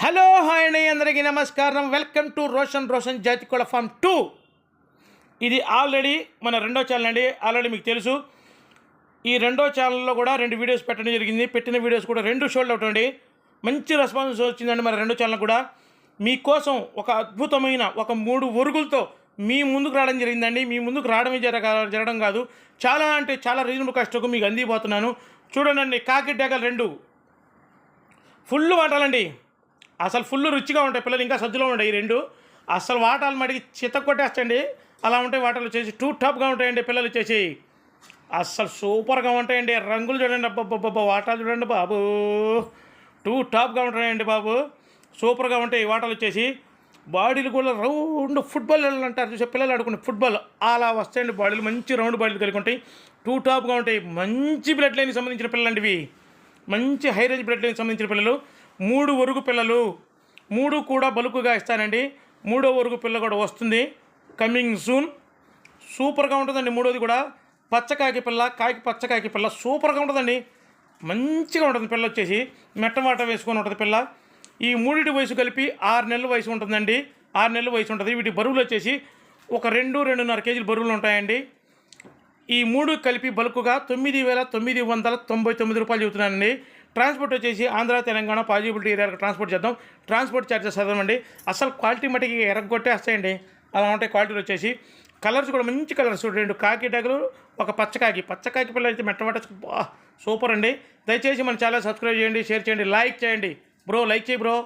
Hello hi అండి అందరికీ నమస్కారం. వెల్కమ్ టు రోషన్ రోషన్ జాతికోళ ఫామ్ టూ. ఇది ఆల్రెడీ మన రెండో ఛానల్ అండి. ఆల్రెడీ మీకు తెలుసు. ఈ రెండో ఛానల్లో కూడా రెండు వీడియోస్ పెట్టడం జరిగింది. పెట్టిన వీడియోస్ కూడా రెండు షోల్డ్ అవుట్ అండి. మంచి రెస్పాన్స్ వచ్చిందండి మన రెండో ఛానల్ కూడా. మీకోసం ఒక అద్భుతమైన ఒక మూడు ఒరుగులతో మీ ముందుకు రావడం జరిగిందండి. మీ ముందుకు రావడమే జరగ జరగడం కాదు. చాలా అంటే చాలా రీజనబుల్ కష్టకు మీకు అందిపోతున్నాను. చూడండి కాకి డేగలు రెండు. ఫుల్ వాటాలండి. అసలు ఫుల్ రుచిగా ఉంటాయి పిల్లలు ఇంకా సజ్జులో ఉంటాయి ఈ రెండు. అసలు వాటాలు మడికి చిత కొట్టేస్తండి అలా ఉంటాయి వాటాలు వచ్చేసి టూ టాప్గా ఉంటాయండి పిల్లలు వచ్చేసి. అస్సలు సూపర్గా ఉంటాయండి. రంగులు చూడండి అబ్బబ్బబ్బ వాటాలు చూడండి బాబు. టూ టాప్గా ఉంటాయండి బాబు. సూపర్గా ఉంటాయి ఈ వాటాలు వచ్చేసి. బాడీలు కూడా రౌండ్ ఫుట్బాల్ అంటారు చూసే పిల్లలు ఆడుకునే ఫుట్బాల్ అలా వస్తాయండి బాడీలు మంచి రౌండ్ బాడీలు కలిగి ఉంటాయి. టూ టాప్గా ఉంటాయి. మంచి బ్లడ్ లైన్కి సంబంధించిన పిల్లలండి ఇవి. మంచి హై రేంజ్ బ్లడ్ లైన్కి సంబంధించిన పిల్లలు. మూడు ఒరుగు పిల్లలు. మూడు కూడా బలుకుగా ఇస్తానండి. మూడో ఒరుగు పిల్ల కూడా వస్తుంది. కమింగ్ సూన్ సూపర్గా ఉంటుందండి మూడోది కూడా. పచ్చకాకి పిల్ల కాకి పచ్చకాకి పిల్ల సూపర్గా ఉంటుందండి. మంచిగా ఉంటుంది పిల్ల వచ్చేసి. మెట్టమాట వేసుకొని ఉంటుంది పిల్ల. ఈ మూడిటి వయసు కలిపి ఆరు నెలల వయసు ఉంటుందండి. ఆరు నెలల వయసు ఉంటుంది. వీటి బరువులు వచ్చేసి ఒక రెండు రెండున్నర కేజీలు బరువులు ఉంటాయండి. ఈ మూడు కలిపి బలుకుగా తొమ్మిది వేల తొమ్మిది వందల తొంభై తొమ్మిది రూపాయలు చెబుతున్నానండి. ట్రాన్స్పోర్ట్ వచ్చేసి ఆంధ్ర తెలంగాణ పాజిబిలిటీ ఏరియాకి ట్రాన్స్పోర్ట్ చేద్దాం. ట్రాన్స్పోర్ట్ ఛార్జెస్ చదవండి. అసలు క్వాలిటీ మటుకి ఎరగొట్టేస్తాయండి అలా ఉంటాయి క్వాలిటీలు వచ్చేసి కలర్స్ కూడా మంచి కలర్స్ రెండు కాకి డగలు ఒక పచ్చకాకి పచ్చకాకి పిల్లలు అయితే మెట్టమట సూపర్ అండి. దయచేసి మన ఛానల్ సబ్స్క్రైబ్ చేయండి షేర్ చేయండి లైక్ చేయండి. బ్రో లైక్ చేయి బ్రో.